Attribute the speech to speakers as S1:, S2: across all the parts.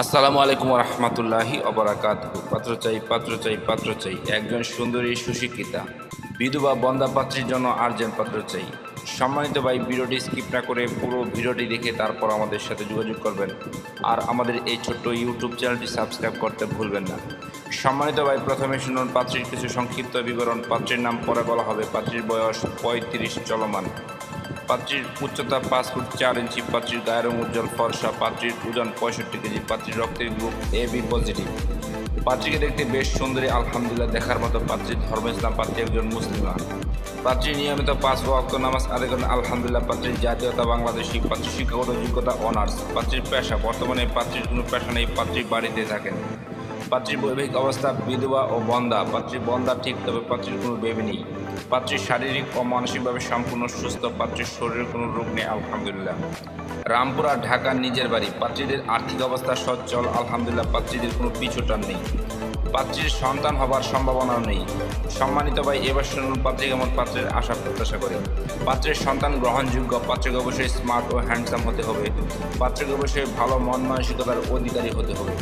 S1: আসসালামু আলাইকুম রহমতুল্লাহি অবরাকাত পাত্র চাই পাত্র চাই পাত্র চাই। একজন সুন্দরী সুশিক্ষিতা, বিধবা বন্দা পাত্রীর জন্য আর্জেন্ট পাত্র চাই। সম্মানিত ভাই, ভিডিওটি স্কিপ না করে পুরো ভিডিওটি দেখে তারপর আমাদের সাথে যোগাযোগ করবেন। আর আমাদের এই ছোট্ট ইউটিউব চ্যানেলটি সাবস্ক্রাইব করতে ভুলবেন না। সম্মানিত ভাই, প্রথমে শুনুন পাত্রীর কিছু সংক্ষিপ্ত বিবরণ। পাত্রীর নাম পরে বলা হবে। পাত্রীর বয়স পঁয়ত্রিশ চলমান। পাত্রীর উচ্চতা পাঁচ ফুট চার ইঞ্চি, পাত্রীর গায়ের উজ্জ্বল, ফর্সা, পাত্রীর ওজন পঁয়ষট্টি কেজি, পাত্রীর রক্তের গ্রুপ এ বি পজিটিভ পাত্রীকে দেখতে বেশ সুন্দরী, আলহামদুলিল্লাহ দেখার মতো পাত্রীর ধর্ম ইসলাম পাত্রী একজন মুসলিমা। পাত্রী নিয়মিত পাঁচ ওয়াক্ত নামাজ আদায় করেন। আলহামদুলিল্লাহ, পাত্রীর জাতীয়তা বাংলাদেশি পাত্রীর শিক্ষাগত যোগ্যতা অনার্স। পাত্রীর পেশা, বর্তমানে পাত্রীর কোনো পেশা নেই, পাত্রীর বাড়িতে থাকেন। পাত্রীর বৈবাহিক অবস্থা বিধবা ও বন্দা পাত্রীর বন্দা ঠিক তবে পাত্রীর কোনো বেবি নেই। পাত্রীর শারীরিক ও মানসিকভাবে সম্পূর্ণ সুস্থ, পাত্রীর শরীরে কোনো রোগ নেই, আলহামদুলিল্লাহ। রামপুরা ঢাকার নিজের বাড়ি। পাত্রীদের আর্থিক অবস্থা সচ্ছল, আলহামদুলিল্লাহ, পাত্রীদের কোনো পিছুটান নেই। পাত্রীর সন্তান হবার সম্ভাবনাও নেই। সম্মানিত ভাই, এবার শুনুন পাত্রী কেমন পাত্রের আশা প্রত্যাশা করে। পাত্রের সন্তান গ্রহণযোগ্য, পাত্রকে অবশ্যই স্মার্ট ও হ্যান্ডসাম হতে হবে। পাত্রকে অবশ্যই ভালো মন মানসিকতার অধিকারী হতে হবে।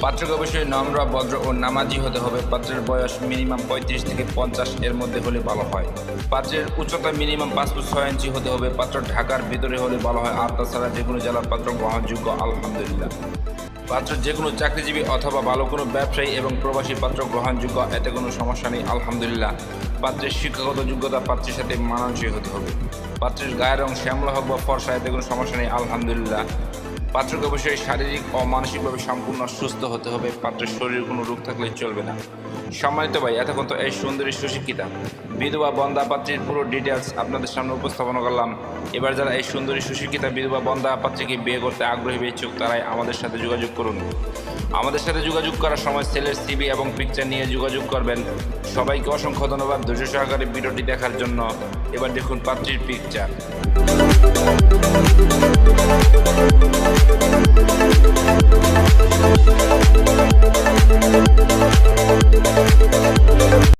S1: পাত্রকে অবশ্যই নম্র, ভদ্র ও নামাজি হতে হবে। পাত্রের বয়স মিনিমাম পঁয়ত্রিশ থেকে পঞ্চাশ এর মধ্যে হলে ভালো। হয়। পাত্রের উচ্চতা মিনিমাম পাঁচ ফুট ছয় ইঞ্চি হতে হবে। পাত্র ঢাকার ভিতরে হলে ভালো হয়। আর তাছাড়া যে কোনো জেলার পাত্র গ্রহণযোগ্য, আলহামদুলিল্লাহ। পাত্র যে কোনো চাকরিজীবী অথবা ভালো কোনো ব্যবসায়ী এবং প্রবাসী পাত্র গ্রহণযোগ্য, এতে কোনো সমস্যা নেই, আলহামদুলিল্লাহ। পাত্রের শিক্ষাগত যোগ্যতা পাত্রের সাথে মানানসই হতে হবে। পাত্রের গায়ের রং শ্যামলা হোক বা ফর্সা, এতে কোনো সমস্যা নেই, আলহামদুলিল্লাহ। পাত্রকে অবশ্যই শারীরিক ও মানসিকভাবে সম্পূর্ণ সুস্থ হতে হবে। পাত্রের শরীরে কোনো রোগ থাকলে চলবে না। সম্মানিত ভাই, এতক্ষণ তো এই সুন্দরী সুশিক্ষিতা। বিধবা বন্দা পাত্রীর পুরো ডিটেলস আপনাদের সামনে উপস্থাপন করলাম। এবার যারা এই সুন্দরী সুশিক্ষিতা বিধবা বন্দা পাত্রীকে বিয়ে করতে আগ্রহী ইচ্ছুক, তারাই আমাদের সাথে যোগাযোগ করুন। আমাদের সাথে যোগাযোগ করার সময় ছেলের সিবি এবং পিকচার নিয়ে যোগাযোগ করবেন। সবাইকে অসংখ্য ধন্যবাদ ধৈর্য সহকারে ভিডিওটি দেখার জন্য। এবার দেখুন পাত্রীর পিকচার